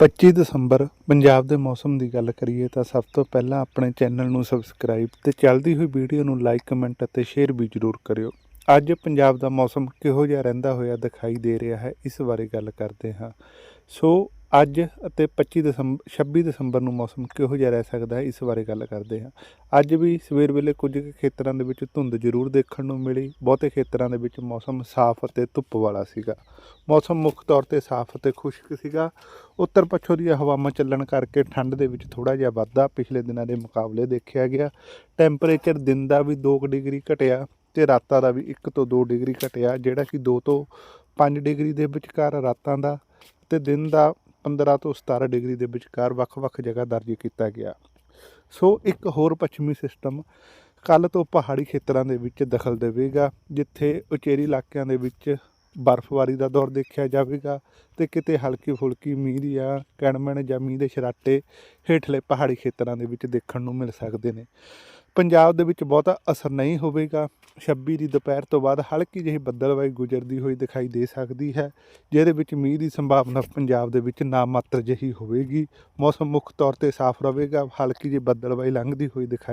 25 ਦਸੰਬਰ ਪੰਜਾਬ ਦੇ ਮੌਸਮ ਦੀ ਗੱਲ ਕਰੀਏ ਤਾਂ ਸਭ ਤੋਂ ਪਹਿਲਾਂ ਆਪਣੇ ਚੈਨਲ ਨੂੰ ਸਬਸਕ੍ਰਾਈਬ ਤੇ ਚੱਲਦੀ ਹੋਈ ਵੀਡੀਓ ਨੂੰ ਲਾਈਕ, ਕਮੈਂਟ ਅਤੇ ਸ਼ੇਅਰ ਵੀ ਜ਼ਰੂਰ ਕਰਿਓ। ਅੱਜ ਪੰਜਾਬ ਦਾ ਮੌਸਮ ਕਿਹੋ ਜਿਹਾ ਰਹਿੰਦਾ ਹੋਇਆ ਦਿਖਾਈ ਦੇ ਰਿਹਾ ਹੈ, ਇਸ ਬਾਰੇ ਗੱਲ ਕਰਦੇ ਹਾਂ। ਸੋ ਅੱਜ ਅਤੇ 25 ਦਸੰਬਰ 26 ਦਸੰਬਰ ਨੂੰ ਮੌਸਮ ਕਿਹੋ ਜਿਹਾ ਰਹਿ ਸਕਦਾ ਹੈ, ਇਸ ਬਾਰੇ ਗੱਲ ਕਰਦੇ ਹਾਂ। ਅੱਜ ਵੀ ਸਵੇਰ ਵੇਲੇ ਕੁਝ ਕੁ ਖੇਤਰਾਂ ਦੇ ਵਿੱਚ ਧੁੰਦ ਜ਼ਰੂਰ ਦੇਖਣ ਨੂੰ ਮਿਲੀ, ਬਹੁਤੇ ਖੇਤਰਾਂ ਦੇ ਵਿੱਚ ਮੌਸਮ ਸਾਫ਼ ਅਤੇ ਧੁੱਪ ਵਾਲਾ ਸੀਗਾ। ਮੌਸਮ ਮੁੱਖ ਤੌਰ ਤੇ ਸਾਫ਼ ਅਤੇ ਖੁਸ਼ਕ ਸੀਗਾ। ਉੱਤਰ ਪੱਛਮ ਦੀਆਂ ਹਵਾਵਾਂ ਚੱਲਣ ਕਰਕੇ ਠੰਡ ਦੇ ਵਿੱਚ ਥੋੜਾ ਜਿਹਾ ਵਾਧਾ ਪਿਛਲੇ ਦਿਨਾਂ ਦੇ ਮੁਕਾਬਲੇ ਦੇਖਿਆ ਗਿਆ। ਟੈਂਪਰੇਚਰ ਦਿਨ ਦਾ ਵੀ 2 ਡਿਗਰੀ ਘਟਿਆ ਤੇ ਰਾਤਾਂ ਦਾ ਵੀ 1 ਤੋਂ 2 ਡਿਗਰੀ ਘਟਿਆ, ਜਿਹੜਾ ਕਿ 2 ਤੋਂ 5 ਡਿਗਰੀ ਦੇ ਵਿਚਕਾਰ ਰਾਤਾਂ ਦਾ। ਤੇ ਦਿਨ ਦਾ 15 ਤੋਂ 17 ਡਿਗਰੀ ਦੇ ਵਿਚਕਾਰ ਵੱਖ-ਵੱਖ ਜਗ੍ਹਾ ਦਰਜ ਕੀਤਾ ਗਿਆ। ਸੋ ਇੱਕ ਹੋਰ ਪੱਛਮੀ ਸਿਸਟਮ ਕੱਲ ਤੋਂ ਪਹਾੜੀ ਖੇਤਰਾਂ ਦੇ ਵਿੱਚ ਦਖਲ ਦੇਵੇਗਾ, ਜਿੱਥੇ ਉਚੇਰੀ ਇਲਾਕਿਆਂ ਦੇ ਵਿੱਚ ਬਰਫ਼ਬਾਰੀ ਦਾ ਦੌਰ ਦੇਖਿਆ ਜਾਵੇਗਾ ਤੇ ਕਿਤੇ ਹਲਕੀ ਫੁਲਕੀ ਮੀਂਹ ਦੀਆਂ ਕਣਮਣ ਜਾਂ ਮੀਂਹ ਦੇ ਛਰਾਟੇ ਹੇਠਲੇ ਪਹਾੜੀ ਖੇਤਰਾਂ ਦੇ ਵਿੱਚ ਦੇਖਣ ਨੂੰ ਮਿਲ ਸਕਦੇ ਨੇ। ਪੰਜਾਬ ਦੇ ਵਿੱਚ ਬਹੁਤਾ ਅਸਰ ਨਹੀਂ ਹੋਵੇਗਾ। 26 ਦੀ ਦੁਪਹਿਰ ਤੋਂ ਬਾਅਦ ਹਲਕੀ ਜਿਹੀ ਬੱਦਲਵਾਈ ਗੁਜ਼ਰਦੀ ਹੋਈ ਦਿਖਾਈ ਦੇ ਸਕਦੀ ਹੈ, ਜਿਹਦੇ ਵਿੱਚ ਮੀਂਹ ਦੀ ਸੰਭਾਵਨਾ ਪੰਜਾਬ ਦੇ ਵਿੱਚ ਨਾ ਮਾਤਰ ਜਿਹੀ ਹੋਵੇਗੀ। ਮੌਸਮ ਮੁੱਖ ਤੌਰ ਤੇ ਸਾਫ਼ ਰਹੇਗਾ, ਹਲਕੀ ਜਿਹੀ ਬੱਦਲਵਾਈ ਲੰਘਦੀ ਹੋਈ ਦਿਖਾਈ